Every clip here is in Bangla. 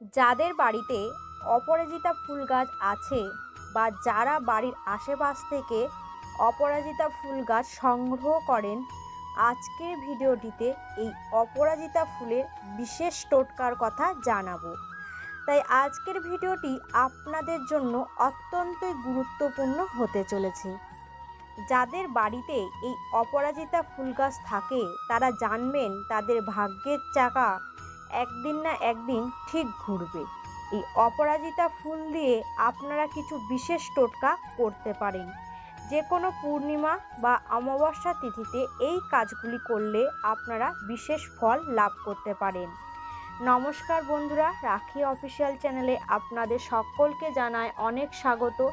যাদের বাড়িতে অপরাজিতা ফুল গাছ আছে বা যারা বাড়ির আশেপাশ থেকে অপরাজিতা ফুল গাছ সংগ্রহ করেন, আজকের ভিডিওটিতে এই অপরাজিতা ফুলের বিশেষ টোটকার কথা জানাব। তাই আজকের ভিডিওটি আপনাদের জন্য অত্যন্তই গুরুত্বপূর্ণ হতে চলেছে। যাদের বাড়িতে এই অপরাজিতা ফুল গাছ থাকে, তারা জানবেন তাদের ভাগ্যের চাকা একদিন না একদিন ঠিক ঘুরবে। এই অপরাজিতা ফুল দিয়ে আপনারা কিছু বিশেষ টোটকা করতে পারেন। যে কোনো পূর্ণিমা বা অমাবস্যা তিথিতে এই কাজগুলি করলে আপনারা বিশেষ ফল লাভ করতে পারেন। নমস্কার বন্ধুরা, রাখি অফিসিয়াল চ্যানেলে আপনাদের সকলকে জানায় অনেক স্বাগত।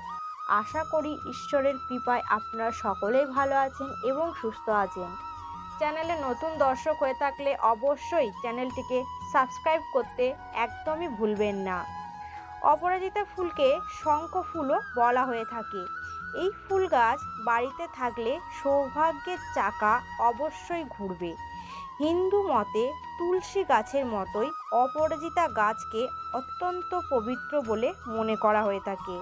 আশা করি ঈশ্বরের কৃপায় আপনারা সকলেই ভালো আছেন এবং সুস্থ আছেন। চ্যানেলে নতুন দর্শক হয়ে থাকলে অবশ্যই চ্যানেলটিকে সাবস্ক্রাইব করতে একদমই ভুলবেন না। অপরাজিতা ফুলকে শঙ্খ ফুলও বলা হয়ে থাকে। এই ফুল গাছ বাড়িতে থাকলে সৌভাগ্যের চাকা অবশ্যই ঘুরবে। হিন্দু মতে তুলসী গাছের মতোই অপরাজিতা গাছকে অত্যন্ত পবিত্র বলে মনে করা হয়ে থাকে।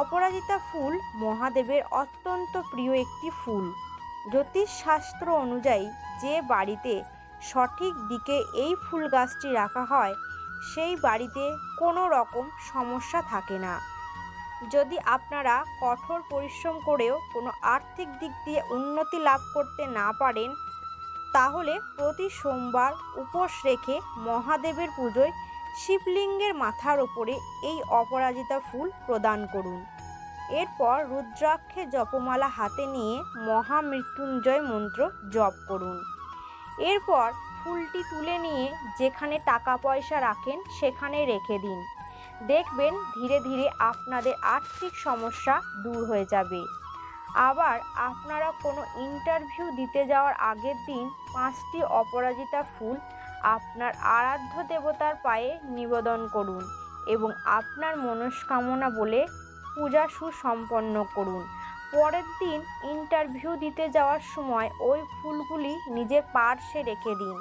অপরাজিতা ফুল মহাদেবের অত্যন্ত প্রিয় একটি ফুল। জ্যোতিষশাস্ত্র অনুযায়ী যে বাড়িতে সঠিক দিকে এই ফুল গাছটি রাখা হয়, সেই বাড়িতে কোনো রকম সমস্যা থাকে না। যদি আপনারা কঠোর পরিশ্রম করেও কোনো আর্থিক দিক দিয়ে উন্নতি লাভ করতে না পারেন, তাহলে প্রতি সোমবার উপোস রেখে মহাদেবের পুজোয় শিবলিঙ্গের মাথার ওপরে এই অপরাজিতা ফুল প্রদান করুন। এরপর রুদ্রাক্ষে জপমালা হাতে নিয়ে মহামৃত্যুঞ্জয় মন্ত্র জপ করুন। এরপর ফুলটি তুলে নিয়ে যেখানে টাকা পয়সা রাখেন সেখানে রেখে দিন। দেখবেন ধীরে ধীরে আপনাদের আর্থিক সমস্যা দূর হয়ে যাবে। আবার আপনারা কোনো ইন্টারভিউ দিতে যাওয়ার আগের দিন পাঁচটি অপরাজিতা ফুল আপনার আরাধ্য দেবতার পায়ে নিবেদন করুন এবং আপনার মনস্কামনা বলে পূজা সুসম্পন্ন করুন। পরের দিন ইন্টারভিউ দিতে যাওয়ার সময় ওই ফুলগুলি নিজের পার্শ্বে রেখে দিন।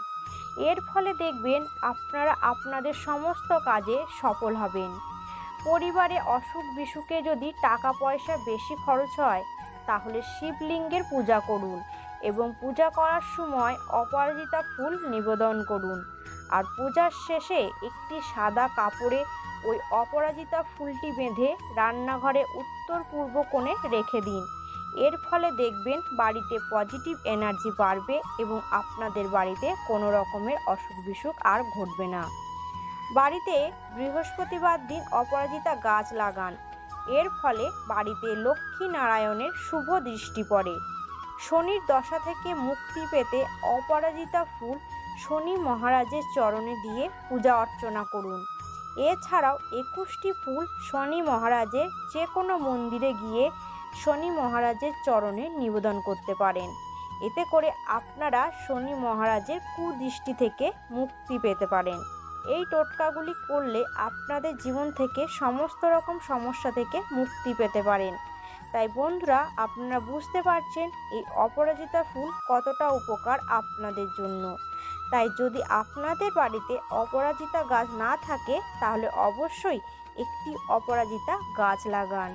এর ফলে দেখবেন আপনারা আপনাদের সমস্ত কাজে সফল হবেন। পরিবারে অসুখ বিসুখে যদি টাকা পয়সা বেশি খরচ হয়, তাহলে শিবলিঙ্গের পূজা করুন এবং পূজা করার সময় অপরাজিতা ফুল নিবেদন করুন। আর পূজার শেষে একটি সাদা কাপড়ে ওই অপরাজিতা ফুলটি বেঁধে রান্নাঘরে উত্তর পূর্ব কোণে রেখে দিন। এর ফলে দেখবেন বাড়িতে পজিটিভ এনার্জি বাড়বে এবং আপনাদের বাড়িতে কোনো রকমের অসুখ বিসুখ আর ঘটবে না। বাড়িতে বৃহস্পতিবার দিন অপরাজিতা গাছ লাগান। এর ফলে বাড়িতে লক্ষ্মী নারায়ণের শুভ দৃষ্টি পড়ে। শনির দশা থেকে মুক্তি পেতে অপরাজিতা ফুল শনি মহারাজের চরণে দিয়ে পূজা অর্চনা করুন। এছাড়াও একুশটি ফুল শনি মহারাজের যে কোনো মন্দিরে গিয়ে শনি মহারাজের চরণে নিবেদন করতে পারেন। এতে করে আপনারা শনি মহারাজের কুদৃষ্টি থেকে মুক্তি পেতে পারেন। এই টোটকাগুলি করলে আপনাদের জীবন থেকে সমস্ত রকম সমস্যা থেকে মুক্তি পেতে পারেন। তাই বন্ধুরা, আপনারা বুঝতে পারছেন এই অপরাজিতা ফুল কতটা উপকার আপনাদের জন্য। তাই যদি আপনাদের বাড়িতে অপরাজিতা গাছ না থাকে, তাহলে অবশ্যই একটি অপরাজিতা গাছ লাগান।